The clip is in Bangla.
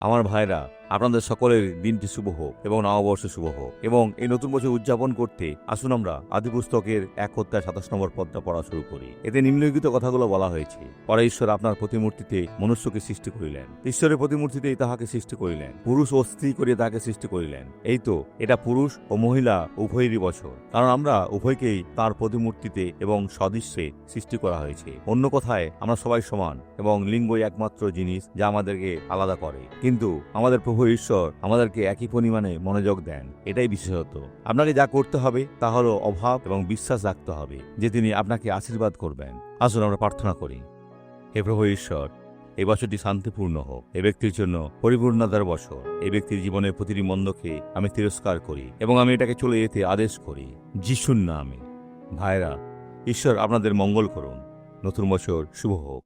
আমার ভাইরা আপনাদের সকলের দিনটি শুভ হোক এবং নববর্ষ শুভ হোক। এবং এই নতুন বছর উদযাপন করতে আসুন আমরা আদি পুস্তকের এক হত্যায় সাতাশ নম্বর পদটা পড়া শুরু করি। এতে নিম্নলিখিত কথাগুলো বলা হয়েছে। পরে ঈশ্বর আপনার প্রতিমূর্তিতে মনুষ্যকে সৃষ্টি করিলেন। ঈশ্বরের প্রতিমূর্তিতেই তাহাকে সৃষ্টি করিলেন। পুরুষ ও স্ত্রী করিয়া তাহাকে সৃষ্টি করিলেন। এই তো এটা পুরুষ ও মহিলা উভয়েরই বছর। কারণ আমরা উভয়কেই তার প্রতিমূর্তিতে এবং সদৃশ্যে সৃষ্টি করা হয়েছে। অন্য কথায়, আমরা সবাই সমান এবং লিঙ্গই একমাত্র জিনিস যা আমাদেরকে আলাদা করে। কিন্তু আমাদের প্রভু ঈশ্বর আমাদেরকে একই পরিমাণে মনোযোগ দেন, এটাই বিশেষত। আপনাকে যা করতে হবে, তা হলো অভাব এবং বিশ্বাস রাখতে হবে, যে তিনি আপনাকে আশীর্বাদ করবেন। আসুন আমরা প্রার্থনা করি। হে প্রভু ঈশ্বর, এই বছরটি শান্তিপূর্ণ হোক। এ ব্যক্তির জন্য পরিপূর্ণতার বছর। এ ব্যক্তির জীবনের প্রতিটি মন্দকে আমি তিরস্কার করি এবং আমি এটাকে চলে যেতে আদেশ করি। যিশুর নামে। ভাইরা, ঈশ্বর আপনাদের মঙ্গল করুন। নতুন বছর শুভ হোক।